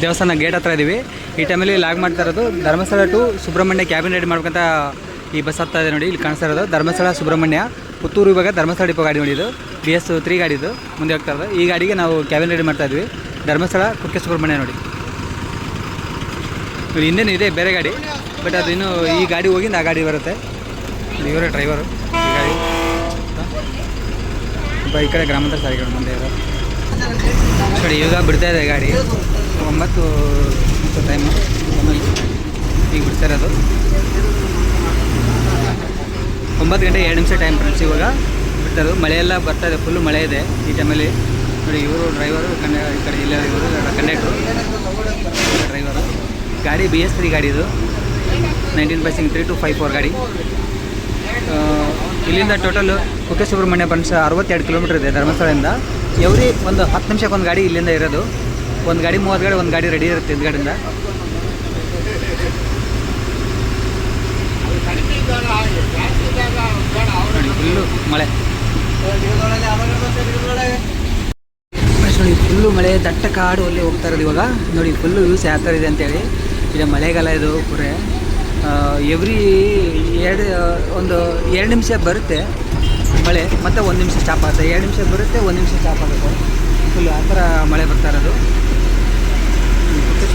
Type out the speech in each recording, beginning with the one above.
ದೇವಸ್ಥಾನ ಗೇಟ್ ಹತ್ರ ಇದ್ದೀವಿ ಈ ಟೈಮಲ್ಲಿ ಲಾಗ್ ಮಾಡ್ತಾ ಇರೋದು Dharmasthala to Subrahmanya cabin ready ಮಾಡ್ಕೊಂತ ಈ ಬಸ್ ಹತ್ತಾ ಇದೆ ನೋಡಿ, ಇಲ್ಲಿ ಕಾಣಿಸ್ತಾ ಇರೋದು. ಧರ್ಮಸ್ಥಳ, ಸುಬ್ರಹ್ಮಣ್ಯ, ಪುತ್ತೂರು ಇವಾಗ ಧರ್ಮಸ್ಥಳ ಡಿಪೋ ಗಾಡಿ ನೋಡಿದ್ದು. ಬಿ ಎಸ್ ತ್ರೀ ಗಾಡಿ ಇದು, ಮುಂದೆ ಹೋಗ್ತಾ ಇರೋದು. ಈ ಗಾಡಿಗೆ ನಾವು ಕ್ಯಾಬಿನ್ ರೆಡಿ ಮಾಡ್ತಾ ಇದ್ವಿ. ಧರ್ಮಸ್ಥಳ, ಕುಕ್ಕೆ ಸುಬ್ರಹ್ಮಣ್ಯ ನೋಡಿ. ಇನ್ನೇನು ಇದೆ, ಬೇರೆ ಗಾಡಿ. ಬಟ್ ಅದು ಇನ್ನೂ ಈ ಗಾಡಿ ಹೋಗಿಂದ ಆ ಗಾಡಿ ಬರುತ್ತೆ. ಇವರೇ ಡ್ರೈವರು ಈ ಗಾಡಿ. ಈ ಕಡೆ ಗ್ರಾಮಾಂತರ ಸಾರಿಗೆ ಮುಂದೆ ಇರೋ ನೋಡಿ, ಇವಾಗ ಬಿಡ್ತಾ ಇದೆ ಗಾಡಿ. ಒಂಬತ್ತು ಟೈಮು ಈಗ ಬಿಡ್ತಾರೆ ಅದು ಒಂಬತ್ತು ಗಂಟೆ ಎರಡು ನಿಮಿಷ ಟೈಮ್ ಫ್ರೆಂಡ್ಸ್ ಇವಾಗ ಬಿಡ್ತಾರೆ ಮಳೆಯೆಲ್ಲ ಬರ್ತಾ ಇದೆ ಫುಲ್ಲು ಮಳೆ ಇದೆ. ಈ ಟೈಮಲ್ಲಿ ನೋಡಿ ಇವರು ಡ್ರೈವರು ಕಂಡ, ಈ ಕಡೆ ಇಲ್ಲ ಇವರು ಕಂಡಕ್ಟ್ರು ಡ್ರೈವರು ಗಾಡಿ ಬಿ ಎಸ್ ತ್ರೀ ಗಾಡಿ ಇದು. ನೈನ್ಟೀನ್ ಬಸ್ಸಿಂಗ್ ತ್ರೀ ಟು ಫೈವ್ ಫೋರ್ ಗಾಡಿ. ಇಲ್ಲಿಂದ ಟೋಟಲ್ ಕುಕ್ಕೆ ಸುಬ್ರಹ್ಮಣ್ಯ ಬಂದ್ಸ ಅರವತ್ತೆರಡು ಕಿಲೋಮೀಟರ್ ಇದೆ ಧರ್ಮಸ್ಥಳದಿಂದ. ಎವ್ರಿ ಒಂದು ಹತ್ತು ನಿಮಿಷಕ್ಕೆ ಒಂದು ಗಾಡಿ ಇಲ್ಲಿಂದ ಇರೋದು. ಒಂದು ಗಾಡಿ ಮೂವತ್ತು ಗಾಡಿ, ಒಂದು ಗಾಡಿ ರೆಡಿ ಇರುತ್ತೆ ಹಿಂದ್ಗಡೆಯಿಂದ. ಫುಲ್ಲು ಮಳೆ. ನೋಡಿ ಫುಲ್ಲು ಮಳೆ ದಟ್ಟ ಕಾಡು ಅಲ್ಲಿ ಹೋಗ್ತಾ ಇರೋದು ಇವಾಗ. ನೋಡಿ ಫುಲ್ಲು ವ್ಯೂಸ್ ಯಾವ ಥರ ಇದೆ ಅಂತೇಳಿ. ಇದು ಮಳೆಗಾಲ ಇದು ಪೂರೆ. ಎವ್ರಿ ಎರಡು, ಒಂದು ಎರಡು ನಿಮಿಷ ಬರುತ್ತೆ ಮಳೆ, ಮತ್ತು ಒಂದು ನಿಮಿಷ ಸ್ಟಾಪ್ ಆಗುತ್ತೆ. ಎರಡು ನಿಮಿಷ ಬರುತ್ತೆ, ಒಂದು ನಿಮಿಷ ಸ್ಟಾಪ್ ಆಗುತ್ತೆ. ಫುಲ್ಲು ಆ ಥರ ಮಳೆ ಬರ್ತಾ ಇರೋದು.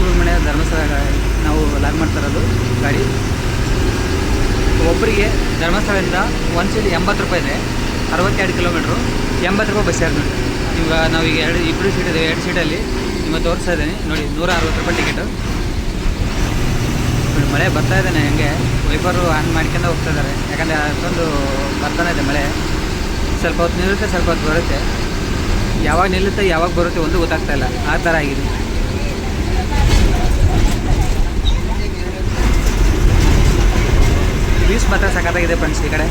ಸುಬ್ರಹ್ಮಣ್ಯ ಧರ್ಮಸ್ಥಳ ನಾವು ಲಾಗ್ ಮಾಡ್ತಾ ಇರೋದು ಗಾಡಿ. ಒಬ್ಬರಿಗೆ ಧರ್ಮಸ್ಥಳದಿಂದ ಒಂದು ಸೀಟ್ ಎಂಬತ್ತು ರೂಪಾಯಿ ಇದೆ, ಅರವತ್ತೆರಡು ಕಿಲೋಮೀಟ್ರು ಎಂಬತ್ತು ರೂಪಾಯಿ ಬಸ್ ಚಾರ್ಜ್ ನೋಡಿ ಇವಾಗ ನಾವು ಈಗ ಎರಡು ಇಬ್ಬರು ಸೀಟ್ ಇದೆ ಎರಡು ಸೀಟಲ್ಲಿ ನಿಮ್ಮ ತೋರಿಸ್ತಾ ಇದ್ದೀನಿ. ನೋಡಿ, ನೂರ ಅರವತ್ತು ರೂಪಾಯಿ ಟಿಕೆಟು ಮಳೆ ಬರ್ತಾ ಇದ್ದಾನೆ, ಹಂಗೆ ವೈಪರು ಆನ್ ಮಾಡ್ಕೊಂಡು ಹೋಗ್ತಾ ಇದ್ದಾರೆ. ಯಾಕಂದರೆ ಅಷ್ಟೊಂದು ಬರ್ತಾನೆ ಇದೆ ಮಳೆ. ಸ್ವಲ್ಪ ಹೊತ್ತು ನಿಲ್ಲುತ್ತೆ, ಸ್ವಲ್ಪ ಹೊತ್ತು ಬರುತ್ತೆ. ಯಾವಾಗ ನಿಲ್ಲುತ್ತೆ, ಯಾವಾಗ ಬರುತ್ತೆ ಒಂದು ಗೊತ್ತಾಗ್ತಾ ಇಲ್ಲ. ಆ ಥರ ಆಗಿದೆ. ವ್ಯೂಸ್ ಮಾತ್ರ ಸಖತ್ತಾಗಿದೆ ಫ್ರೆಂಡ್ಸ್ ಈ ಕಡೆ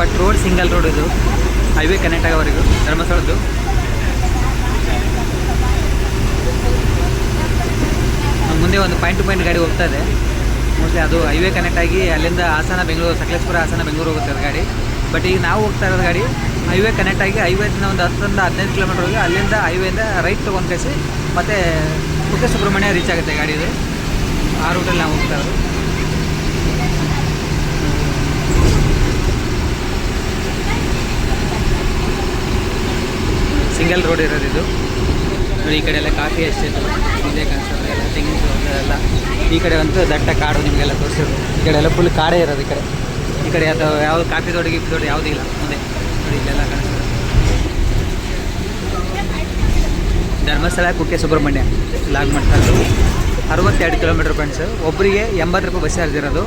ಬಟ್ ರೋಡ್ ಸಿಂಗಲ್ ರೋಡ್ ಇದು ಹೈವೇ ಕನೆಕ್ಟ್ ಆಗೋವರೆಗೂ ಧರ್ಮಸ್ಥಳದ್ದು ಮುಂದೆ ಒಂದು ಪಾಯಿಂಟ್ ಟು ಪಾಯಿಂಟ್ ಗಾಡಿ ಹೋಗ್ತಾ ಇದೆ ಮೋಸ್ಟ್ಲಿ ಅದು ಹೈವೇ ಕನೆಕ್ಟ್ ಆಗಿ ಅಲ್ಲಿಂದ ಹಾಸನ ಬೆಂಗಳೂರು, ಸಕಲೇಶ್ಪುರ ಹಾಸನ ಬೆಂಗಳೂರು ಹೋಗುತ್ತೆ ಅದು ಗಾಡಿ. ಬಟ್ ಈಗ ನಾವು ಹೋಗ್ತಾ ಇರೋದು ಗಾಡಿ ಹೈವೇ ಕನೆಕ್ಟ್ ಆಗಿ ಹೈವೇದಿಂದ ಒಂದು ಹತ್ತರಿಂದ ಹದಿನೈದು ಕಿಲೋಮೀಟರ್ ಹೋಗಿ ಅಲ್ಲಿಂದ ಹೈವೇಯಿಂದ ರೈಟ್ ತೊಗೊಂಡು ಕಳಿಸಿ, ಮತ್ತು ಕುಕ್ಕೆ ಸುಬ್ರಹ್ಮಣ್ಯ ರೀಚ್ ಆಗುತ್ತೆ ಗಾಡಿ ಇದು. ಆ ರೂಟಲ್ಲಿ ನಾವು ಹೋಗ್ತಾ ಇರೋದು. ಸಿಂಗಲ್ ರೋಡ್ ಇರೋದು ಇದು. ನೋಡಿ, ಈ ಕಡೆ ಎಲ್ಲ ಕಾಫಿ ಎಸ್ಟೇಟ್ ಇದೇ ಕಾಣಿಸ್ತದೆ ಎಲ್ಲ ತೆಂಗಿನ ಎಲ್ಲ. ಈ ಕಡೆ ಅಂತೂ ದಟ್ಟ ಕಾಡು ನಿಮಗೆಲ್ಲ ತೋರಿಸಿದ್ರು ಈ ಕಡೆ ಎಲ್ಲ ಫುಲ್ ಕಾಡೇ ಇರೋದು ಈ ಕಡೆ. ಈ ಕಡೆ ಅಥವಾ ಯಾವುದು ಕಾಫಿ ತೋಟ, ಗಿಫಿ ತೋಟ ಯಾವುದೂ ಇಲ್ಲ. ಮುಂದೆ ನೋಡಿ, ಇಲ್ಲೆಲ್ಲ ಧರ್ಮಸ್ಥಳ ಕುಕ್ಕೆ ಸುಬ್ರಹ್ಮಣ್ಯ ಲಾಗ್ ಮಾಡ್ತಾ ಇರೋದು ಅರವತ್ತೆರಡು ಕಿಲೋಮೀಟರ್ ಫ್ರೆಂಡ್ಸ್ ಒಬ್ಬರಿಗೆ ಎಂಬತ್ತು ರೂಪಾಯಿ ಬಸ್ ಚಾರ್ಜ್ ಇರೋದು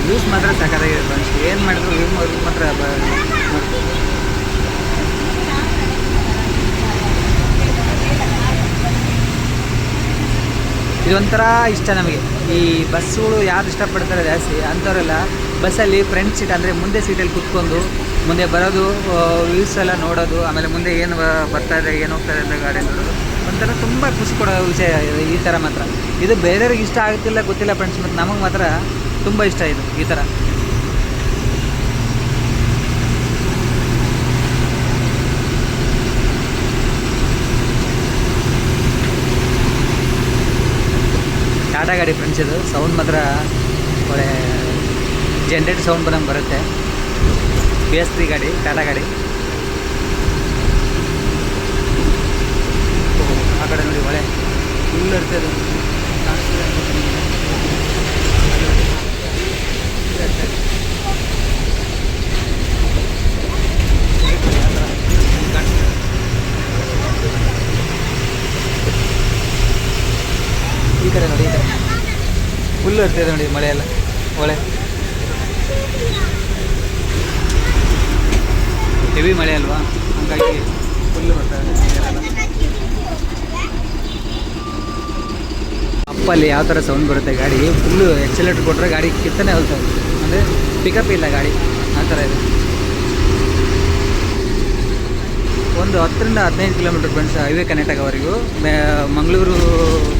ವ್ಯೂಸ್ ಮಾತ್ರ ಸಖತ್ತಾಗಿದೆ ಫ್ರೆಂಡ್ಸ್ ಏನು ಮಾಡಿದ್ರು ವ್ಯೂ ಮಾತ್ರ ಬ- ಇದೊಂಥರ ಇಷ್ಟ ನಮಗೆ. ಈ ಬಸ್ಸುಗಳು ಯಾರು ಇಷ್ಟಪಡ್ತಾರೆ ಜಾಸ್ತಿ ಅಂಥವರೆಲ್ಲ ಬಸ್ಸಲ್ಲಿ ಫ್ರಂಟ್ ಸೀಟ್ ಅಂದರೆ ಮುಂದೆ ಸೀಟಲ್ಲಿ ಕುತ್ಕೊಂಡು ಮುಂದೆ ಬರೋದು ವ್ಯೂಸ್ ಎಲ್ಲ ನೋಡೋದು, ಆಮೇಲೆ ಮುಂದೆ ಏನು ಬರ್ತಾ ಇದೆ, ಏನು ಹೋಗ್ತಾ ಇದೆ ಅಂತ ಗಾಡಿ ನೋಡೋದು. ಒಂಥರ ತುಂಬ ಖುಷಿ ಕೊಡೋ ವಿಷಯ ಈ ಥರ ಮಾತ್ರ. ಇದು ಬೇರೆಯವ್ರಿಗೆ ಇಷ್ಟ ಆಗುತ್ತಿಲ್ಲ, ಗೊತ್ತಿಲ್ಲ ಫ್ರೆಂಡ್ಸ್ ಮತ್ತು ನಮಗೆ ಮಾತ್ರ ತುಂಬ ಇಷ್ಟ ಇದು, ಈ ಥರ ಟಾಟಾ ಗಾಡಿ ಫ್ರೆಂಡ್ಸ್ ಇದು. ಸೌಂಡ್ ಮಾತ್ರ ಒಳ್ಳೆ ಜನ್ರೇಟ್ ಸೌಂಡ್ ಬರಂಗೆ ಬರುತ್ತೆ. ಬಿ ಎಸ್ ತ್ರೀ ಗಾಡಿ, ಟಾಟಾ ಗಾಡಿ. ಆ ಕಡೆ ನೋಡಿ ಒಳ್ಳೆ. ಫುಲ್ ಇರ್ತದೆ. ಬರ್ತಿದೆ ನೋಡಿ ಮಳೆ ಎಲ್ಲ ಒಳ್ಳೆ. ಹೆವಿ ಮಳೆ ಅಲ್ವಾ? ಹಂಗಾಗಿ ಫುಲ್ಲು ಅಪ್ಪ ಅಪ್ಪಲ್ಲಿ ಯಾವ ಥರ ಸೌಂಡ್ ಬರುತ್ತೆ ಗಾಡಿ? ಫುಲ್ಲು ಎಕ್ಸಲೇಟ್ರ್ ಕೊಟ್ಟರೆ ಗಾಡಿ ಕಿತ್ತನೆ ಹೋಗ್ತದೆ. ಅಂದರೆ ಪಿಕಪ್ ಇಲ್ಲ ಗಾಡಿ. ಆ ಥರ ಇದೆ. ಒಂದು ಹತ್ತರಿಂದ ಹದಿನೈದು ಕಿಲೋಮೀಟರ್ ಫ್ರೆಂಡ್ಸ್ ಹೈವೇ ಕನೆಕ್ಟ್ ಆಗೋವರೆಗೂ ಮಂಗಳೂರು,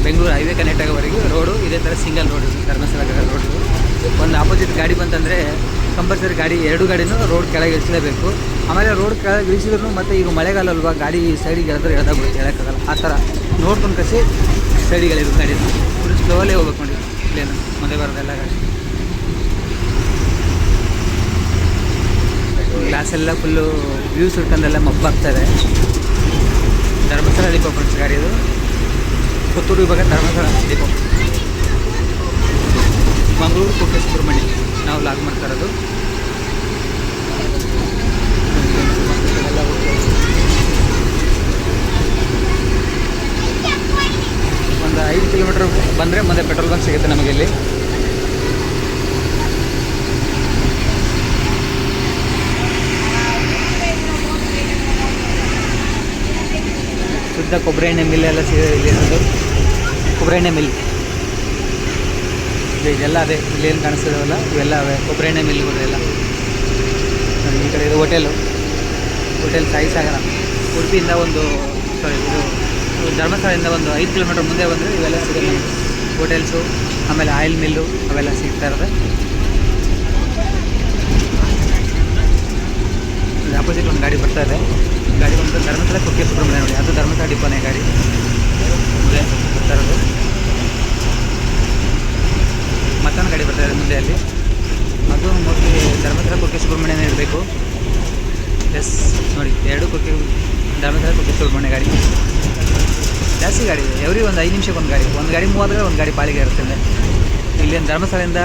ಬೆಂಗಳೂರು ಹೈವೇ ಕನೆಕ್ಟ್ ಆಗೋವರೆಗೂ ರೋಡು ಇದೇ ಥರ ಸಿಂಗಲ್ ರೋಡ್ ಧರ್ಮಸ್ಥಳ ರೋಡು ಒಂದು ಆಪೋಸಿಟ್ ಗಾಡಿ ಬಂತಂದರೆ ಕಂಪಲ್ಸರಿ ಗಾಡಿ ಎರಡು ಗಾಡಿನೂ ರೋಡ್ ಕೆಳಗೆ ಇಳಿಸಲೇಬೇಕು. ಆಮೇಲೆ ರೋಡ್ ಕೆಳಗೆ ಇಳಿಸಿದ್ರು ಮತ್ತು ಈಗ ಮಳೆಗಾಲ ಅಲ್ವಾ, ಗಾಡಿ ಸೈಡಿಗೆ ಎಳೆದ್ರೆ ಎಳ್ದಾಗ್ಬಿಡುತ್ತೆ ಹೇಳೋಕ್ಕಾಗಲ್ಲ ಆ ಥರ ನೋಡ್ಕೊಂಡು ಕಸಿ ಸೈಡಿಗೆ ಎಳೆಯಬೇಕು ಗಾಡಿ. ಫುಲ್ ಸ್ಲೋಲೇ ಹೋಗ್ಬೇಕು ನೋಡಿ ಇಲ್ಲೇನು ಮುಂದೆ ಬರೋದೆಲ್ಲ ಗಾಡಿ. ಗ್ಲಾಸ್ ಎಲ್ಲ ಫುಲ್ಲು ವ್ಯೂಸ್ ಮಬ್ಬಾಗ್ತಾ ಮಬ್ಬಾಗ್ತದೆ ಧರ್ಮಸ್ಥಳ ದೀಪ ಗಾಡಿ ಇದು. ಪುತ್ತೂರು ಇವಾಗ ಧರ್ಮಸ್ಥಳ ದೀಪ ಮಂಗಳೂರು ಕುಕ್ಕೆ ಸುಬ್ರಹ್ಮಣ್ಯ ನಾವು ಲಾಗ್ ಮಾಡ್ತಾ ಇರೋದು ಒಂದು ಐದು ಕಿಲೋಮೀಟ್ರ್ ಬಂದರೆ ಮುಂದೆ ಪೆಟ್ರೋಲ್ ಬಂಕ್ ಸಿಗುತ್ತೆ ನಮಗೆ ಇಲ್ಲಿ ಶುದ್ಧ ಕೊಬ್ಬರಿ ಎಣ್ಣೆ ಮಿಲ್ ಎಲ್ಲ ಸಿಗೋದು ಇಲ್ಲಿ ಒಂದು ಕೊಬ್ಬರಿ ಎಣ್ಣೆ ಮಿಲ್ ಇದು ಇದೆಲ್ಲ ಅದೇ ಇಲ್ಲೇನು ಕಾಣಿಸ್ತಿದಾವಲ್ಲ? ಇವೆಲ್ಲ ಅವೇ, ಕೊಬ್ಬರಿ ಎಣ್ಣೆ ಮಿಲ್ಗಳು ಎಲ್ಲ ಈ ಕಡೆ ಇದು ಹೋಟೆಲು ಹೋಟೆಲ್ ಸಾಯಿ ಸಾಗರ ಉಡುಪಿಯಿಂದ ಒಂದು ಸಾರಿ ಇದು ಧರ್ಮಸ್ಥಳದಿಂದ ಒಂದು ಐದು ಕಿಲೋಮೀಟರ್ ಮುಂದೆ ಬಂದರೆ ಇವೆಲ್ಲ ಸಿಗುತ್ತೆ. ಹೋಟೆಲ್ಸು ಆಮೇಲೆ ಆಯಿಲ್ ಮಿಲ್ಲು ಅವೆಲ್ಲ ಸಿಗ್ತಾ ಇರುತ್ತೆ ಆಪೋಸಿಟ್ ಒಂದು ಗಾಡಿ ಬರ್ತಾ ಇದೆ. ಗಾಡಿ ಬಂದು ಧರ್ಮಸ್ಥಳ ಕುಕ್ಕೆ ಸುಬ್ರಹ್ಮಣ್ಯ ನೋಡಿ. ಅದು ಧರ್ಮಸ್ಥಳ ಡಿಪೋನೇ ಗಾಡಿ. ಮುಂದೆ ಬರ್ತಾ ಮತ್ತೊಂದು ಗಾಡಿ ಬರ್ತಾ ಇದೆ ಮುಂದೆ ಅಲ್ಲಿ ಅದು ಮೋಸ್ಟ್ಲಿ ಧರ್ಮಸ್ಥಳ ಕುಕ್ಕೆ ಸುಬ್ರಹ್ಮಣ್ಯನೇ ಇರಬೇಕು. ಎಸ್ ನೋಡಿ, ಎರಡು ಕುಕ್ಕೆ ಧರ್ಮಸ್ಥಳ ಕುಕ್ಕೆ ಸುಬ್ರಹ್ಮಣ್ಯ ಗಾಡಿ. ಜಾಸ್ತಿ ಗಾಡಿ ಎವ್ರಿ ಒಂದು ಐದು ನಿಮಿಷಕ್ಕೆ ಒಂದು ಗಾಡಿ. ಒಂದು ಗಾಡಿ ಮೂವತ್ತು ಒಂದು ಗಾಡಿ ಪಾಲಿಗೆ ಇರುತ್ತೆ. ಇಲ್ಲಿ ಧರ್ಮಸ್ಥಳದಿಂದ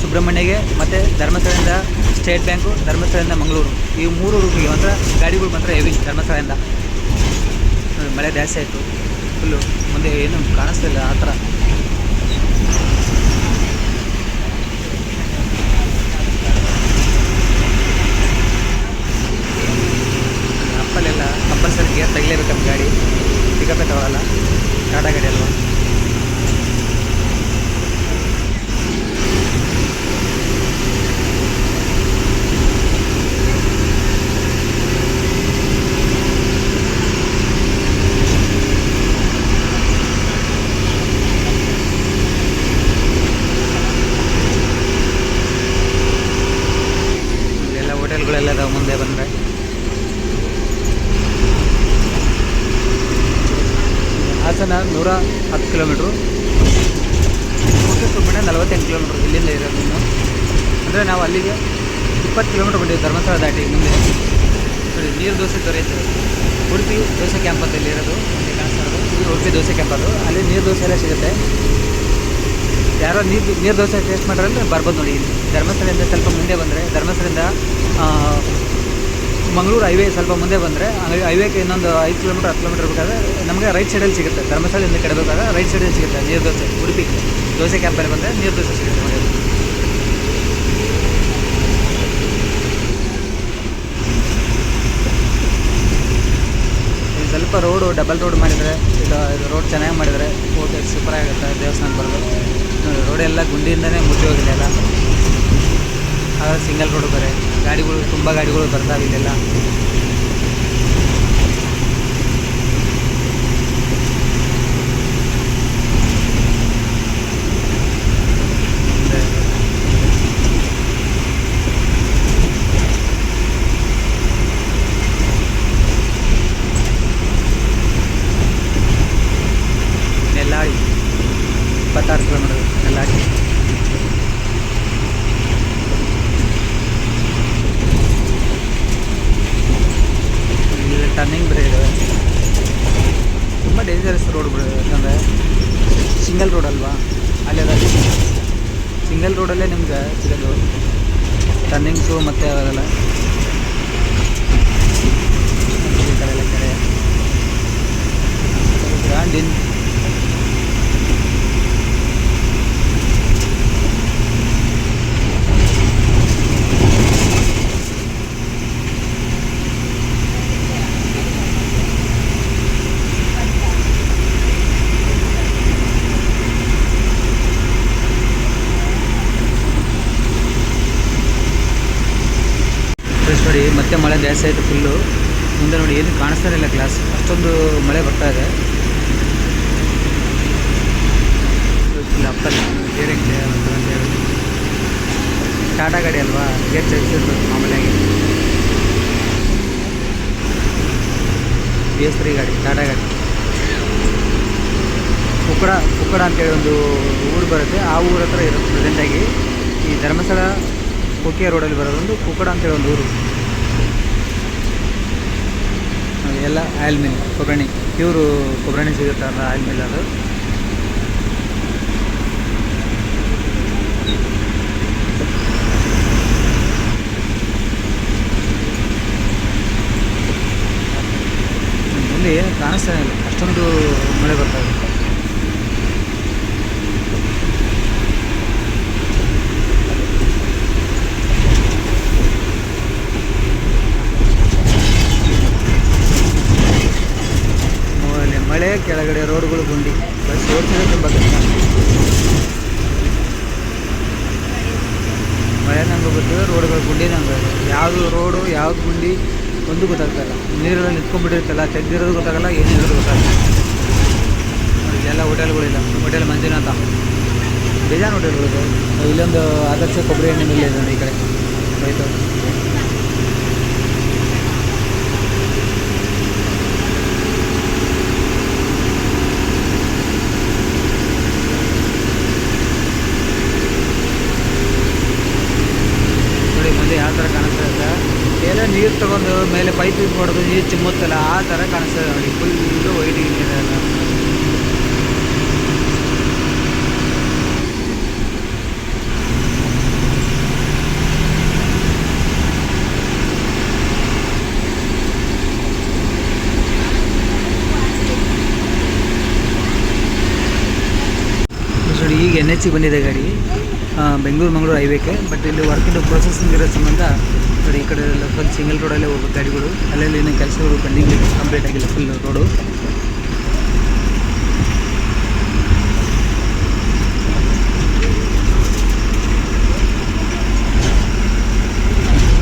ಸುಬ್ರಹ್ಮಣ್ಯಗೆ ಮತ್ತು ಧರ್ಮಸ್ಥಳದಿಂದ ಸ್ಟೇಟ್ ಬ್ಯಾಂಕು, ಧರ್ಮಸ್ಥಳದಿಂದ ಮಂಗಳೂರು. ಈ ಮೂರು ರೂಟಿಗೆ ಮಾತ್ರ ಗಾಡಿಗಳು ಮಾತ್ರ ಹೆವಿ ಧರ್ಮಸ್ಥಳದಿಂದ. ಮಳೆ ಜಾಸ್ತಿ ಆಯಿತು. ಫುಲ್ಲು ಮುಂದೆ ಏನು ಕಾಣಿಸ್ತಿಲ್ಲ ಆ ಥರ. ಅಪ್ಪಲೆಲ್ಲ ಕಂಪಲ್ಸರಿ ಗೇರ್ ತೆಗಿಲೇಬೇಕಂತ ಗಾಡಿ. ತಗೊಳ್ಳಲ್ಲ ಟಾಟಾ ಗಾಡಿ ಅಲ್ವಾ ಇಲ್ಲೆಲ್ಲ ಹೋಟೆಲ್ಗಳೆಲ್ಲ ಇದಾವೆ ಮುಂದೆ ಬಂದರೆ ನೂರ ಹತ್ತು ಕಿಲೋಮೀಟ್ರು. ಕುಕ್ಕೆ ಸುಬ್ರಹ್ಮಣ್ಯ ನಲವತ್ತೆಂಟು ಕಿಲೋಮೀಟ್ರ್ ಇಲ್ಲಿಂದ ಇರೋದು ಅಂದರೆ ನಾವು ಅಲ್ಲಿಗೆ ಇಪ್ಪತ್ತು ಕಿಲೋಮೀಟ್ರ್ ಬಂದಿದ್ದೀವಿ, ಧರ್ಮಸ್ಥಳ ದಾಟಿ ಮುಂದೆ. ಸರಿ, ನೀರು ದೋಸೆ ದೊರೆಯುತ್ತೆ. ಉಡುಪಿ ದೋಸೆ ಕ್ಯಾಂಪ್ ಅಂತ ಇಲ್ಲಿ ಇರೋದು, ಇಲ್ಲಿ ಕಾಣಿಸ್ತಾ ಇರೋದು. ಇದು ಉಡುಪಿ ದೋಸೆ ಕ್ಯಾಂಪ್ ಅದು. ಅಲ್ಲಿ ನೀರು ದೋಸೆ ಎಲ್ಲ ಸಿಗುತ್ತೆ. ಯಾರೋ ನೀರು ನೀರು ದೋಸೆ ಟೇಸ್ಟ್ ಮಾಡ್ರೆ ಬರ್ಬೋದು ನೋಡಿ ಇಲ್ಲಿ. ಧರ್ಮಸ್ಥಳದಿಂದ ಸ್ವಲ್ಪ ಮುಂದೆ ಬಂದರೆ, ಧರ್ಮಸ್ಥಳದಿಂದ ಮಂಗಳೂರು ಹೈವೇ ಸ್ವಲ್ಪ ಮುಂದೆ ಬಂದರೆ ಹೈವೇಗೆ ಇನ್ನೊಂದು ಐದು ಕಿಲೋಮೀಟರ್, ಹತ್ತು ಕಿಲೋಮೀಟರ್ ಬೇಕಾದ್ರೆ ನಮಗೆ ರೈಟ್ ಸೈಡಲ್ಲಿ ಸಿಗುತ್ತೆ. ಧರ್ಮಸ್ಥಳದಿಂದ ಕಡೆ ಬೇಕಾದ್ರೆ ರೈಟ್ ಸೈಡಲ್ಲಿ ಸಿಗುತ್ತೆ ನೀರು ದೋಸೆ, ಉಡುಪಿ. ದೋಸೆ ಕ್ಯಾಂಪಲ್ಲಿ ಬಂದರೆ ನೀರು ದೋಸೆ ಸಿಗುತ್ತೆ ಮನೆಯಲ್ಲಿ ಸ್ವಲ್ಪ ರೋಡು, ಡಬಲ್ ರೋಡ್ ಮಾಡಿದರೆ ಇದು ರೋಡ್ ಚೆನ್ನಾಗಿ ಮಾಡಿದರೆ ಓಕೆ ಸೂಪರ್ ಆಗುತ್ತೆ ದೇವಸ್ಥಾನ ಬರೋದು ರೋಡೆಲ್ಲ ಗುಂಡಿಯಿಂದನೇ ಮುಚ್ಚಿ ಹೋಗಿದೆ ಎಲ್ಲ. ಹಾಗಾಗಿ ಸಿಂಗಲ್ ರೋಡ್ ಬೇರೆ ಗಾಡಿಗಳು ತುಂಬ ಗಾಡಿಗಳು ಬರ್ತಾವೆ ಇಲ್ಲೆಲ್ಲ ನೆಲ್ಲಾಡಿ. ಇಪ್ಪತ್ತಾರು ಕಿಲೋಮೀಟರ್ ನೆಲ್ಲಾಡಿ ಇಲ್ಲಿ ಟರ್ನಿಂಗ್ ಬೇರೆ ತುಂಬ ಡೇಂಜರಸ್ ರೋಡ್ ಬಿಡ, ಯಾಕಂದರೆ ಸಿಂಗಲ್ ರೋಡ್ ಅಲ್ವಾ? ಅಲ್ಲೆಲ್ಲ ಸಿಂಗಲ್ ರೋಡಲ್ಲೇ ನಿಮ್ಗೆ ಸಿಗೋದು. ಟರ್ನಿಂಗ್ಸು ಮತ್ತು ಕಡೆ ಗ್ರ್ಯಾಂಡ್ ಇನ್ ಐಸ್ ಆಯಿತು ಫುಲ್ಲು ಮುಂದೆ ನೋಡಿ ಏನು ಕಾಣಿಸ್ತಾ ಇಲ್ಲ ಕ್ಲಾಸ್ ಅಷ್ಟೊಂದು ಮಳೆ ಬರ್ತಾ ಇದೆ. ಟಾಟಾ ಗಾಡಿ ಅಲ್ವಾ? ಗೇರ್ ಚಲಿಸಿದ್ದು ಮಾಮೂಲಿಯಾಗಿ. ಬಿ ಎಸ್ ತ್ರೀ ಗಾಡಿ, ಟಾಟಾ ಗಾಡಿ. ಕುಕ್ಕಡ ಕುಕ್ಕಡ ಅಂತೇಳಿ ಒಂದು ಊರು ಬರುತ್ತೆ. ಆ ಊರ ಹತ್ರ ಇರುತ್ತೆ ಪ್ರೆಸೆಂಟಾಗಿ ಈ ಧರ್ಮಸ್ಥಳ ಕುಕ್ಕೆ ರೋಡಲ್ಲಿ ಬರೋದೊಂದು ಕುಕ್ಕಡ ಅಂತೇಳಿ ಒಂದು ಊರು ಅದು ಎಲ್ಲ ಆಯಿಲ್ ಮಿಲ್ ಕೊಬ್ಬರಣಿ ಇವರು ಕೊಬ್ಬರಣಿ ಸಿಗುತ್ತೆ ಅಲ್ಲ ಆಯಿಲ್ ಮಿಲ್ ಅದು. ಇಲ್ಲಿ ಕಾಣಿಸ್ತಾನೆ ಇಲ್ಲ. ಅಷ್ಟೊಂದು ಮಳೆ ಬರ್ತಾ ಇದೆ ಅಲ್ಲಿ ಮಳೆ ಕೆಳಗಡೆ ರೋಡ್ಗಳು ಗುಂಡಿ. ಬಸ್ ಓಡಿಸಿದ್ರೆ ತುಂಬ ಕಷ್ಟ. ಮಳೆ ನಂಗೆ ಗೊತ್ತಿದೆ ರೋಡ್ಗಳು ಗುಂಡಿ ನಂಗೆ ಯಾವುದು ರೋಡು, ಯಾವ್ದು ಗುಂಡಿ, ಒಂದು ಗೊತ್ತಾಗ್ತಲ್ಲ ನೀರಲ್ಲಿ ನಿಂತ್ಕೊಂಡ್ಬಿಟ್ಟಿರ್ತಲ್ಲ, ತೆಗ್ದಿರೋದು ಗೊತ್ತಾಗಲ್ಲ ಏನಿರೋದು ಗೊತ್ತಾಗಲ್ಲ ಎಲ್ಲ ಹೋಟೆಲ್ಗಳಿಲ್ಲ ಹೋಟೆಲ್ ಮಂಜುನಾಥ. ಬೇಜಾನ್ ಹೋಟೆಲ್ಗಳಿದೆ ಇಲ್ಲೊಂದು ಆದರ್ಶ ಕೊಬ್ಬರಿ ಎಣ್ಣೆ ಮಿಲ್ ಇದೆ ನೋಡಿ ಈ ಕಡೆ. ರೈತ ನೋಡಿ ಮುಂದೆ ಯಾವ ಥರ ಕಾಣಿಸ್ತಾ ಇದೆ ಎಲ್ಲ ನೀರು ತಗೊಂಡು ಮೇಲೆ ಪೈಪ್ ಯೂಸ್ ಮಾಡೋದು ನೀರು ಚಿಮ್ಮುತ್ತಲ್ಲ ಆ ಥರ ಕಾಣಿಸ್ತಾ ಇದೆ ನೋಡಿ ಫುಲ್ಲು ವೈಟ್ ನೀರೆಲ್ಲ ನೋಡಿ, ಈಗ ಎನ್ ಎಚ್ ಬಂದಿದೆ ಗಾಡಿ. ಬೆಂಗಳೂರು ಮಂಗಳೂರು ಹೈವೇಗೆ ಬಟ್ ಇಲ್ಲಿ ವರ್ಕಿಂದು ಪ್ರೊಸೆಸಿಂಗ್ ಇರೋ ಸಂಬಂಧ ನೋಡಿ ಈ ಕಡೆ ಎಲ್ಲ ಫುಲ್ ಸಿಂಗಲ್ ರೋಡಲ್ಲೇ ಹೋಗ್ಬೇಕು ಗಾಡಿಗಳು. ಅಲ್ಲೆಲ್ಲ ಇನ್ನೂ ಕೆಲಸಗಳು ಪೆಂಡಿಂಗ್ ಕಂಪ್ಲೀಟ್ ಆಗಿಲ್ಲ ಫುಲ್ ರೋಡು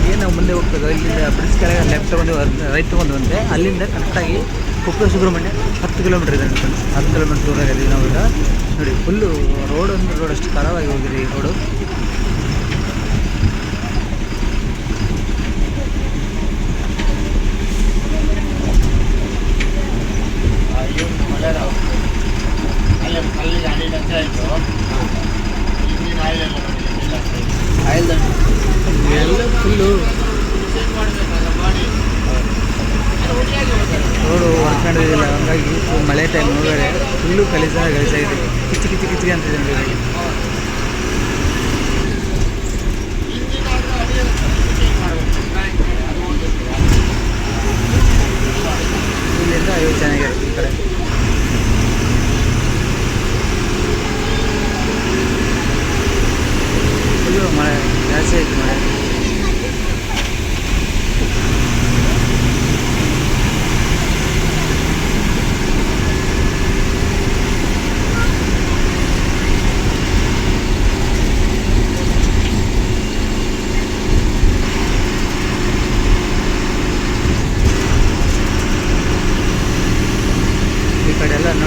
ಏನು ನಾವು ಮುಂದೆ ಹೋಗ್ತದೆ ಇಲ್ಲಿಂದ ಬ್ರಿಡ್ಜ್ ಕೆಳಗೆ ಲೆಫ್ಟ್ ತಗೊಂಡು ರೈಟ್ ತೊಗೊಂಡು ಬಂದರೆ ಅಲ್ಲಿಂದ ಕರೆಕ್ಟಾಗಿ ಕೊಪ್ಪಳ ಸುಬ್ರಹ್ಮಣ್ಯ ಹತ್ತು ಕಿಲೋಮೀಟರ್ ಇದೆ ಅಂತ ಹತ್ತು ಕಿಲೋಮೀಟರ್ ದೂರ ಇದೆ ನಾವೀಗ ನೋಡಿ ಫುಲ್ಲು ರೋಡ್ ಒಂದು ರೋಡ್ ಅಷ್ಟು ಖರಾಬಾಗಿ ಹೋಗಿದೆ ಈ road ಫುಲ್ಲು ಗಲೀಜಾಗ ಗಲೀಜಾಗಿದೆ ಕಿಚ್ಚಿ ಕಿಚ್ಚಿ ಕಿಚ್ಚಿ ಅಂತಿದೆ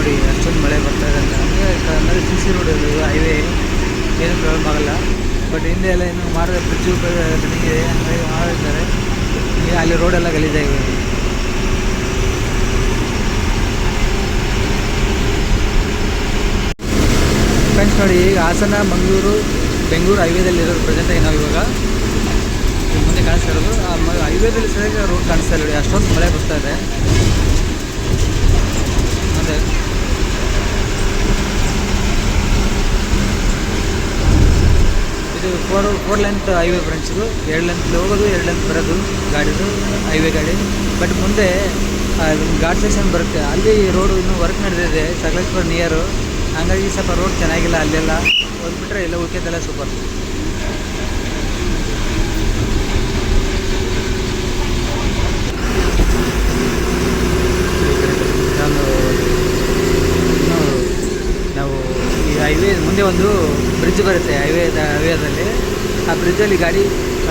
ನೋಡಿ, ಅಷ್ಟೊಂದು ಮಳೆ ಬರ್ತಾ ಇದೆ ಅಂತ. ಅಂದರೆ ಸಿ ಸಿ ರೋಡ್ ಇದು ಹೈವೇ ಏನು ಪ್ರಾಬ್ಲಮ್ ಆಗಲ್ಲ. ಬಟ್ ಹಿಂದೆ ಎಲ್ಲ ಏನು ಮಾಡಿದ ಬ್ರಿಡ್ಜು ಬೆಳಗ್ಗೆ ಹಂಗಾಗಿ ಮಾಡಿದ್ದಾರೆ ಈಗ ಅಲ್ಲಿ ರೋಡೆಲ್ಲ ಗಲೀಜಾಗಿವೆ ಫ್ರೆಂಡ್ಸ್ ನೋಡಿ, ಈಗ ಹಾಸನ, ಮಂಗಳೂರು, ಬೆಂಗಳೂರು ಹೈವೇದಲ್ಲಿ ಇರೋದು ಪ್ರೆಸೆಂಟಾಗಿ ನಾವು ಇವಾಗ. ಮುಂದೆ ಕಾಣಿಸ್ತಾ ಇರೋದು. ಆ ಮ- ಹೈವೇದಲ್ಲಿ ಸರಿಯಾಗಿ ರೋಡ್ ಕಾಣಿಸ್ತಾ ಇಲ್ಲ ಅಷ್ಟೊಂದು ಮಳೆ ಬರ್ತಾ ಇದೆ. ಅದೇ ಇದು four four length highway friends ಇದು. ಎರಡು ಲೆಂತ್ ಹೋಗೋದು, ಎರಡು ಲೆಂತ್ ಬರೋದು, ಗಾಡಿದು ಹೈವೇ ಗಾಡಿ. ಬಟ್ ಮುಂದೆ ಘಾಟ್ ಸೆಕ್ಷನ್ ಬರುತ್ತೆ. ಅಲ್ಲಿ ರೋಡು ಇನ್ನೂ ವರ್ಕ್ ನಡೆದಿದೆ. ಸಕಲೇಶ್ವರ ನಿಯರು ಹಂಗಾಗಿ ಸ್ವಲ್ಪ ರೋಡ್ ಚೆನ್ನಾಗಿಲ್ಲ ಅಲ್ಲೆಲ್ಲ. ಹೋಗ್ಬಿಟ್ರೆ ಎಲ್ಲ ಉಳ್ಕೆದೆಲ್ಲ ಸೂಪರ್ ನಾನು ಇನ್ನು ನಾವು ಹೈವೇ ಮುಂದೆ ಒಂದು ಬ್ರಿಡ್ಜ್ ಬರುತ್ತೆ ಹೈವೇ ಹೈವೇದಲ್ಲಿ. ಆ ಬ್ರಿಡ್ಜಲ್ಲಿ ಗಾಡಿ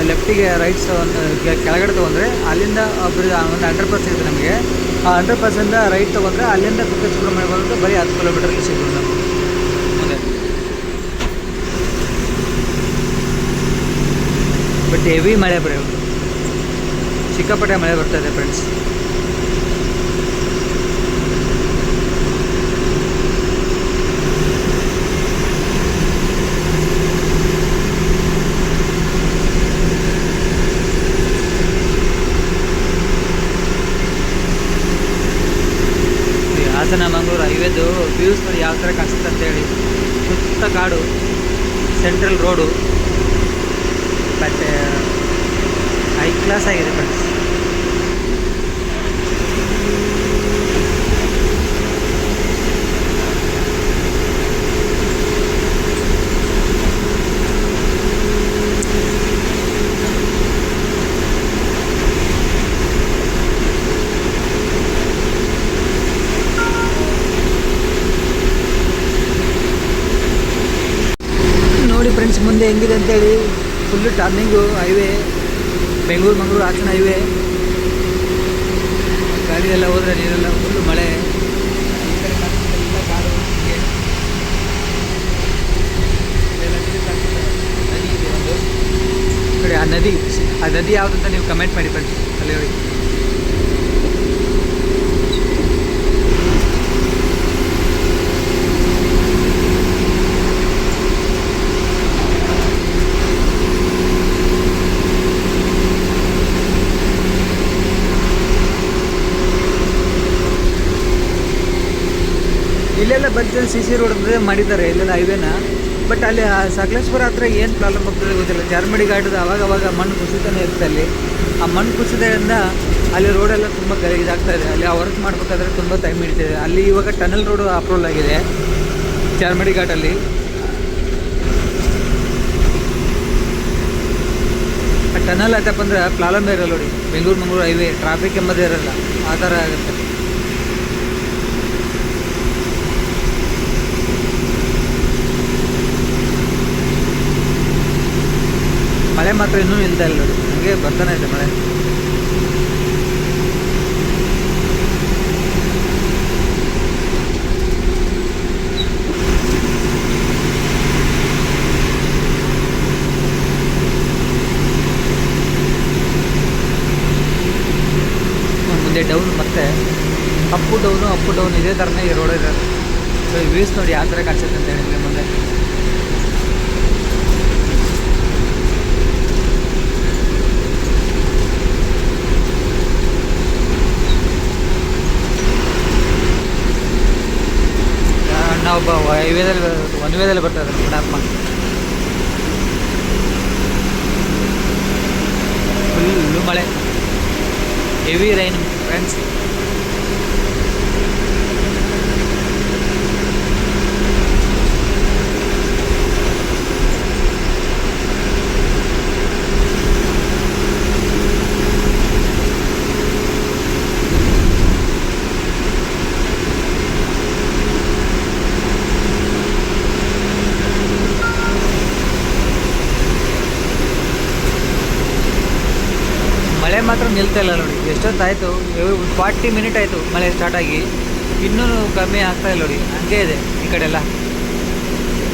ಲೆಫ್ಟಿಗೆ ರೈಟ್ಸ್ ಒಂದು ಕೆಳಗಡೆ ತೊಗೊಂಡ್ರೆ ಅಲ್ಲಿಂದ ಬ್ರಿಡ್ಜ್ ಒಂದು ಹಂಡ್ರೆಡ್ ಪರ್ಸೆಂಟ್ ಇದೆ ನಮಗೆ. ಆ ಹಂಡ್ರೆಡ್ ಪರ್ಸೆಂಟ್ ರೈಟ್ ತೊಗೊಂಡ್ರೆ ಅಲ್ಲಿಂದ ಕುಕ್ಕೆ ಸುಬ್ರಹ್ಮಣ್ಯ ಬರೋದು ಬರೀ ಹತ್ತು ಕಿಲೋಮೀಟರ್ ಸಿಗ್ಬೋದು. ನಾವು ಮುಂದೆ. ಬಟ್ ಹೆವಿ ಮಳೆ ಬರೀ ಇವತ್ತು. ಸಿಕ್ಕಾಪಟ್ಟೆ ಮಳೆ ಬರ್ತಾ ಇದೆ ಫ್ರೆಂಡ್ಸ್ ಈ ಹಾಸನ ಮಂಗಳೂರು ಹೈವೇದು ವ್ಯೂಸ್ ನೋಡಿ ಯಾವ ಥರ ಕಾಣಿಸುತ್ತೆ ಅಂತೇಳಿ. ಸುತ್ತ ಕಾಡು ಸೆಂಟ್ರಲ್ ರೋಡು ಮತ್ತು ಹೈ ಕ್ಲಾಸ್ ಆಗಿದೆ ಫ್ರೆಂಡ್ಸ್ ನೋಡಿ ಫ್ರೆಂಡ್ಸ್ ಮುಂದೆ ಹೆಂಗಿದೆ ಅಂತೇಳಿ full turning highway Bengaluru Mangaluru Hassan highway ಗಾಡಿಯೆಲ್ಲ ಹೋದರೆ ನೀರೆಲ್ಲ ಫುಲ್ಲು ಮಳೆ. ಆ ನದಿ ಆ ನದಿ ಯಾವುದಂತ ನೀವು ಕಮೆಂಟ್ ಮಾಡಿ ಫ್ರೆಂಡ್ಸ್ ಅಲ್ಲಿ ಇಲ್ಲೆಲ್ಲ ಬರ್ತಾರೆ ಸಿ ಸಿ ರೋಡ್ ಅಂದರೆ ಮಾಡಿದ್ದಾರೆ, ಇಲ್ಲೆಲ್ಲ ಹೈವೇನ ಬಟ್ ಅಲ್ಲಿ ಸಕಲೇಶ್ವರ ಹತ್ರ ಏನು ಪ್ರಾಬ್ಲಮ್ ಆಗ್ತದೆ ಗೊತ್ತಿಲ್ಲ. ಚಾರ್ಮಡಿ ಘಾಟದ ಅವಾಗ ಅವಾಗ ಮಣ್ಣು ಕುಸಿತಾನೆ ಇರುತ್ತೆ ಅಲ್ಲಿ. ಆ ಮಣ್ಣು ಕುಸಿದ್ರಿಂದ ಅಲ್ಲಿ ರೋಡೆಲ್ಲ ತುಂಬ ಗಲೀಜಾಗ್ತಾ ಇದೆ. ಅಲ್ಲಿ ಆ ವರ್ಕ್ ಮಾಡಬೇಕಾದ್ರೆ ತುಂಬ ಟೈಮ್ ಹಿಡಿತಿದೆ. ಅಲ್ಲಿ ಇವಾಗ ಟನಲ್ ರೋಡು ಅಪ್ರೂವಲ್ ಆಗಿದೆ ಚಾರ್ಮಡಿ ಘಾಟಲ್ಲಿ. ಆ ಟನಲ್ ಆಯ್ತಪ್ಪ ಅಂದ್ರೆ ಪ್ರಾಬ್ಲಮ್ ಇರಲ್ಲ ನೋಡಿ. ಬೆಂಗಳೂರು ಮಂಗಳೂರು ಹೈವೇ ಟ್ರಾಫಿಕ್ ಎಂಬುದೇ ಇರಲ್ಲ. ಆ ಥರ ಆಗುತ್ತೆ ಮಳೆ ಮಾತ್ರ ಇನ್ನೂ ಇಲ್ದ ಇಲ್ಲ ಹಂಗೆ ಬರ್ತಾನೆ ಇದೆ ಮಳೆ. ಮುಂದೆ ಡೌನ್ ಮತ್ತೆ ಅಪ್ಪು ಡೌನು ಅಪ್ಪು ಡೌನ್ ಇದೇ ಥರನೇ ಈ ರೋಡ್ ಇರೋದು. ಸೊ ಈ ವ್ಯೂಸ್ ನೋಡಿ ಯಾವ ಥರ ಕಾಣಿಸುತ್ತೆ ಅಂತ ಹೇಳಿದ್ರೆ ಮುಂದೆ. ಅಣ್ಣ ಒಬ್ಬ ಹೈವೇದಲ್ಲಿ ಒನ್ ವೇದಲ್ಲಿ ಬರ್ತಾ ಇದ್ದಾನೆ ಪುಣಾತ್ಮ ಫುಲ್ಲು ಮಳೆ. ಹೆವಿ ರೈನ್ ಫ್ರೆಂಡ್ಸ್ ಮಳೆ ಮಾತ್ರ ನಿಲ್ತಾ ಇಲ್ಲ ನೋಡಿ. ಎಷ್ಟೊತ್ತಾಯಿತು? ಫಾರ್ಟಿ ಮಿನಿಟ್ ಆಯಿತು ಮಳೆ ಸ್ಟಾರ್ಟ್ ಆಗಿ. ಇನ್ನೂ ಕಮ್ಮಿ ಆಗ್ತಾ ಇಲ್ಲ ನೋಡಿ. ಹಂಗೆ ಇದೆ ಈ ಕಡೆ ಎಲ್ಲ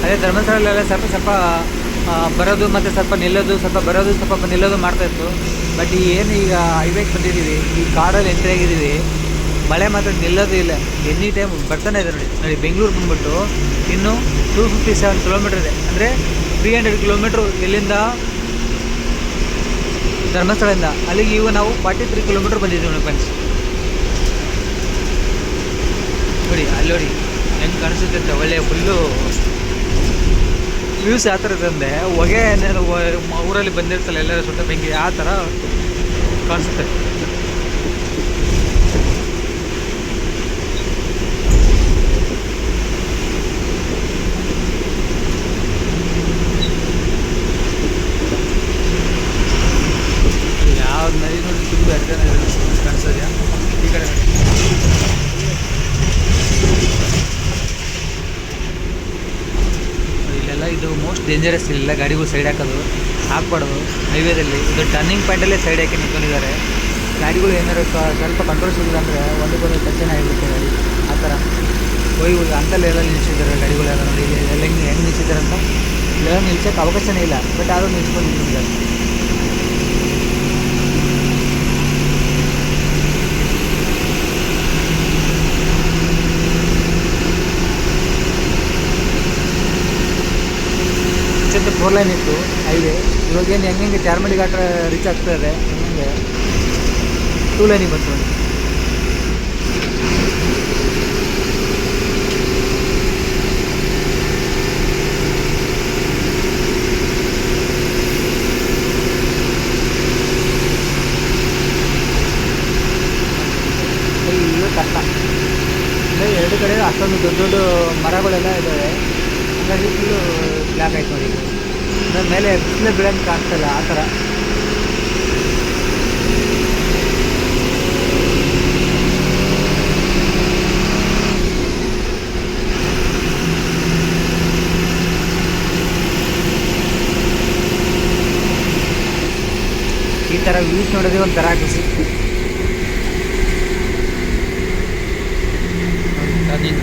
ಅದೇ ಧರ್ಮಸ್ಥಳಲ್ಲೆಲ್ಲ ಸ್ವಲ್ಪ ಸ್ವಲ್ಪ ಬರೋದು ಮತ್ತು ಸ್ವಲ್ಪ ನಿಲ್ಲೋದು, ಸ್ವಲ್ಪ ಬರೋದು, ಸ್ವಲ್ಪ ನಿಲ್ಲೋದು ಮಾಡ್ತಾಯಿತ್ತು ಬಟ್ ಏನು ಈಗ ಹೈವೇಗೆ ಬಂದಿದ್ದೀವಿ, ಈ ಕಾಡಲ್ಲಿ ಎಂಟ್ರಿ ಆಗಿದ್ದೀವಿ, ಮಳೆ ಮಾತ್ರ ನಿಲ್ಲೋದು ಇಲ್ಲ. ಎನಿ ಟೈಮ್ ಬರ್ತಾನೆ ಇದೆ ನೋಡಿ. ನೋಡಿ, ಬೆಂಗಳೂರು ಬಂದ್ಬಿಟ್ಟು ಇನ್ನು ಟೂ ಫಿಫ್ಟಿ ಸೆವೆನ್ ಕಿಲೋಮೀಟ್ರ್ ಇದೆ. ಅಂದರೆ ತ್ರೀ ಹಂಡ್ರೆಡ್ ಕಿಲೋಮೀಟ್ರು ಇಲ್ಲಿಂದ ಧರ್ಮಸ್ಥಳದಿಂದ. ಅಲ್ಲಿಗೆ ಈಗ ನಾವು ಫಾರ್ಟಿ ತ್ರೀ ಕಿಲೋಮೀಟ್ರ್ ಬಂದಿದ್ದೀವಿ ನೋಡಿ ಫ್ರೆಂಡ್ಸ್ ನೋಡಿ, ಅಲ್ಲಿ ನೋಡಿ. ಹೆಂಗೆ ಕಾಣಿಸುತ್ತೆ ಅಂತ ಒಳ್ಳೆ ಫುಲ್ಲು ವ್ಯೂಸ್ ಯಾವ ಥರ ಇದೆ ಅಂದರೆ, ಹೊಗೆ ಊರಲ್ಲಿ ಬಂದಿರ್ತಲ್ಲ ಎಲ್ಲರೂ ಸುಟ್ಟ ಬೆಂಕಿ ಆ ಥರ ಕಾಣಿಸುತ್ತೆ ಯಾವ ನದಿ ನೋಡಿ ತುಂಬ ಎರ್ಗನೆ ಕಾಣಿಸ್ತದ್ಯಾ ಈ ಕಡೆ ನೋಡಿ. ಇಲ್ಲೆಲ್ಲ ಇದು ಮೋಸ್ಟ್ ಅಷ್ಟು ಡೇಂಜರಸ್ ಇಲ್ಲ ಗಾಡಿಗಳು ಸೈಡ್ ಹಾಕೋದು, ಹಾಕ್ಬಾರ್ದು. ಹೈವೇದಲ್ಲಿ, ಇದು ಟರ್ನಿಂಗ್ ಪಾಯಿಂಟಲ್ಲೇ ಸೈಡ್ ಹಾಕಿ ನಿಂತ್ಕೊಂಡಿದ್ದಾರೆ. ಗಾಡಿಗಳು ಏನಾದ್ರು ಸ್ವ- ಸ್ವಲ್ಪ ಕಂಟ್ರೋಲ್ ಸಿಗಲಿಲ್ಲ ಅಂದರೆ ಒಂದಕ್ಕೊಂದು ಟಚ್ ಆಗಿಬಿಡುತ್ತೆ ಗಾಡಿ. ಆ ಥರ. ಹೋಗಿ ಹೋಗಿ ಅಂತ ಲೆವೆಲಲ್ಲಿ ನಿಲ್ಸಿದ್ದಾರೆ ಗಾಡಿಗಳೆಲ್ಲ ನೋಡಿ ಇಲ್ಲಿ ಎಲ್ಲ ಹೆಂಗೆ ಹೆಂಗೆ ನಿಲ್ಸಿದ್ದಾರೆ ಅಂತ? ಎಲ್ಲ ನಿಲ್ಸೋಕ್ಕೆ ಅವಕಾಶನೇ ಇಲ್ಲ. ಬಟ್ ಆದರೂ ನಿಲ್ಸ್ಕೊಂಡು ನಿಂತಿದ್ದಾರೆ ಮುಂಚೆ ಫೋರ್ ಲೈನ್ ಇತ್ತು ಹೈವೇ ಇವಾಗ ಏನು ಹೆಂಗೆ ಚಾರ್ಮಡಿ ಘಾಟ ರೀಚ್ ಆಗ್ತಾ ಇದೆ, ಹಂಗೆ ಟೂ ಲೈನಿಗೆ ಬಂತು. ಕಷ್ಟ. ಎರಡು ಕಡೆ ಅಷ್ಟೊಂದು ದೊಡ್ಡ ದೊಡ್ಡ ಮರಗಳೆಲ್ಲ ಇದ್ದಾವೆ ಹಾಗಾಗಿ ಫುಲ್ಲು ಬ್ಲ್ಯಾಕ್ ಆಯ್ತು ನೋಡಿ. ಮೇಲೆ ಬಿಸಿಲು ಬೀಳಂಗೆ ಇಲ್ಲ ಆ ಥರ. ಈ ಥರ ವ್ಯೂಸ್ ನೋಡೋದೇ ಒಂಥರ ಖುಷಿ ಟರ್ನಿಂಗ್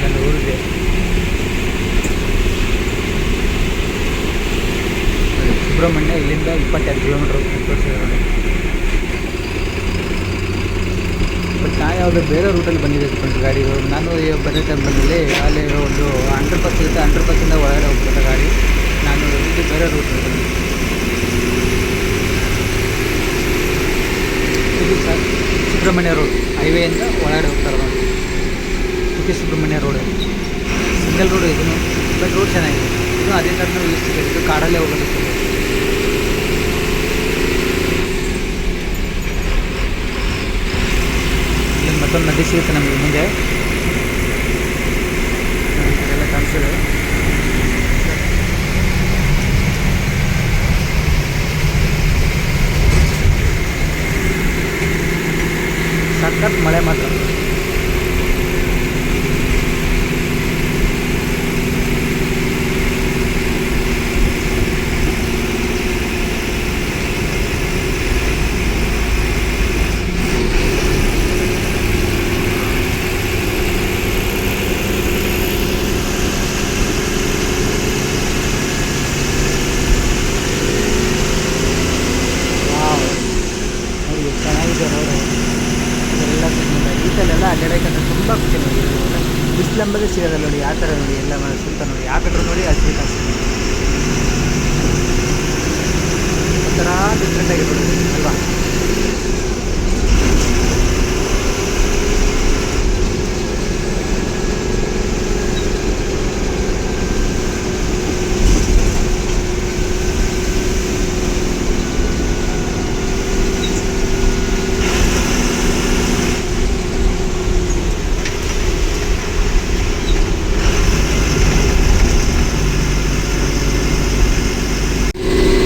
ನನ್ನ ಊರಿಗೆ ಸುಬ್ರಹ್ಮಣ್ಯ ಇಲ್ಲಿಂದ ಇಪ್ಪತ್ತೆರಡು ಕಿಲೋಮೀಟ್ರ್ ತೋರಿಸಿದ್ದಾರೆ ಬಟ್ ನಾ ಯಾವುದೋ ಬೇರೆ ರೂಟಲ್ಲಿ ಬಂದಿದ್ದೆ ಫ್ರೆಂಡ್ಸ್ ಗಾಡಿಗಳು ನಾನು ಬರೋ ಬಂದಲ್ಲಿ ಅಲ್ಲಿ ಒಂದು ಅಂಡ್ರ್ ಪಾಸ್ ಇರುತ್ತೆ ಅಂಡ್ರ್ ಪರ್ಸೆಂಟ್ ಒಳಗಡೆ ಹೋಗ್ತದೆ ಗಾಡಿ. ನಾನು ಇದು ಬೇರೆ ರೂಟ್ ಇದು ಸರ್ ಸುಬ್ರಹ್ಮಣ್ಯ ರೋಡ್ ಹೈವೇಯಿಂದ ಒಳಗಡೆ ಹೋಗ್ತಾರೆ ನೋಡಿ Kukke Subrahmanya road single road ಇದನ್ನು ಬಟ್ ರೋಡ್ ಚೆನ್ನಾಗಿದೆ. ಇದು ಅದೇ ಥರನೂ ಯೂಸ್ ಇದು ಕಾಡಲ್ಲೇ ಹೋಗೋದು ಮತ್ತೊಂದು ನದಿ ಸಿಗುತ್ತೆ ನಮಗೆ ಮುಂದೆ. ಎಲ್ಲ ಕಾಣಿಸಿದೆ. ಸಖತ್ ಮಳೆ ಮಾತ್ರ ವಾವ್. ನೋಡಿ ಎಷ್ಟು ಚೆನ್ನಾಗಿದೆ ರೋಡು ಎಲ್ಲ ಅಡ್ಡಾಡೋಕ್ಕಂದ್ರೆ ತುಂಬ ಖುಷಿ ನೋಡಿ ಬಿಸಿಲಂಬದೇ ಸಿಗೋದಲ್ಲ ನೋಡಿ, ಆ ಥರ ನೋಡಿ, ಎಲ್ಲ ಸುತ್ತ ನೋಡಿ ಯಾವ ಕಡೆ ನೋಡಿ ಹಸಿರು ಕಾಣಿಸ್ತು ಒಂಥರ ಡಿಫ್ರೆಂಟ್ ಆಗಿರೋದು ಅಲ್ವಾ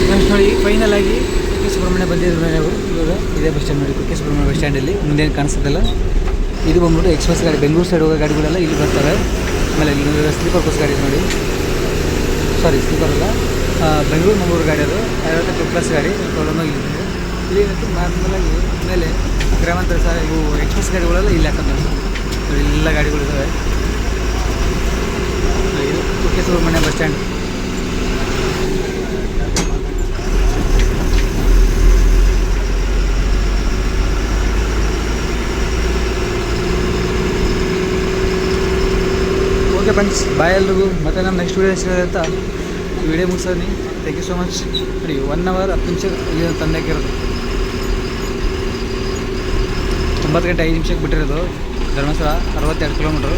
ಫ್ರೆಂಡ್ಸ್ ನೋಡಿ ಫೈನಲ್ ಆಗಿ ಬಂದಿದ್ರು ನಾವು ಇವಾಗ ಇದೇ ಬಸ್ ಸ್ಟ್ಯಾಂಡ್ ನೋಡಿ ಕುಕ್ಕೆ ಸುಬ್ರಹ್ಮಣ್ಯ ಬಸ್ ಸ್ಟ್ಯಾಂಡಲ್ಲಿ ಮುಂದೇನು ಕಾಣಿಸ್ತದಲ್ಲ? ಇದು ಬಂದ್ಬಿಟ್ಟು ಎಕ್ಸ್ಪ್ರೆಸ್ ಗಾಡಿ, ಬೆಂಗಳೂರು ಸೈಡ್ ಹೋಗೋ ಗಾಡಿಗಳೆಲ್ಲ ಇಲ್ಲಿ ಬರ್ತಾರೆ. ಆಮೇಲೆ ಇಲ್ಲಿ ಸ್ಲೀಪರ್ ಬಸ್ ಗಾಡಿ ನೋಡಿ. ಸಾರಿ ಸ್ಲೀಪರ್ ಅಲ್ಲ. ಬೆಂಗಳೂರು, ಮಂಗಳೂರು ಗಾಡಿ ಅದು. ಐವತ್ತು ಟು ಪ್ಲಸ್ ಗಾಡಿ ಪ್ರಾಬ್ಲಮ್ ಇಲ್ಲಿ ಇಲ್ಲಿ ನಾರ್ಮಲಾಗಿ ಮೇಲೆ ಗ್ರಾಮಾಂತರ ಸಹ ಇವು ಎಕ್ಸ್ಪ್ರೆಸ್ ಗಾಡಿಗಳೆಲ್ಲ ಇಲ್ಲಿ ಹಾಕೋದು ಎಲ್ಲ ಗಾಡಿಗಳಿದ್ದಾವೆ Kukke Subrahmanya bus stand. Okay friends bye ಎಲ್ರಿಗೂ. ಮತ್ತೆ ನಮ್ಮ ನೆಕ್ಸ್ಟ್ ವೀಡಿಯೋ ಸಿಗೋದಂತ ವಿಡಿಯೋ ಮುಗಿಸೋನಿ ಥ್ಯಾಂಕ್ ಯು ಸೊ ಮಚ್ ನೋಡಿ ಒನ್ ಅವರ್ ಹತ್ತು ನಿಮಿಷ ಇಲ್ಲಿ ತಂದೆ ಹಾಕಿರೋದು ಒಂಬತ್ತು ಗಂಟೆ ಐದು ನಿಮಿಷಕ್ಕೆ ಬಿಟ್ಟಿರೋದು. ಧರ್ಮಸ್ಥಳ, ಅರವತ್ತೆರಡು ಕಿಲೋಮೀಟ್ರು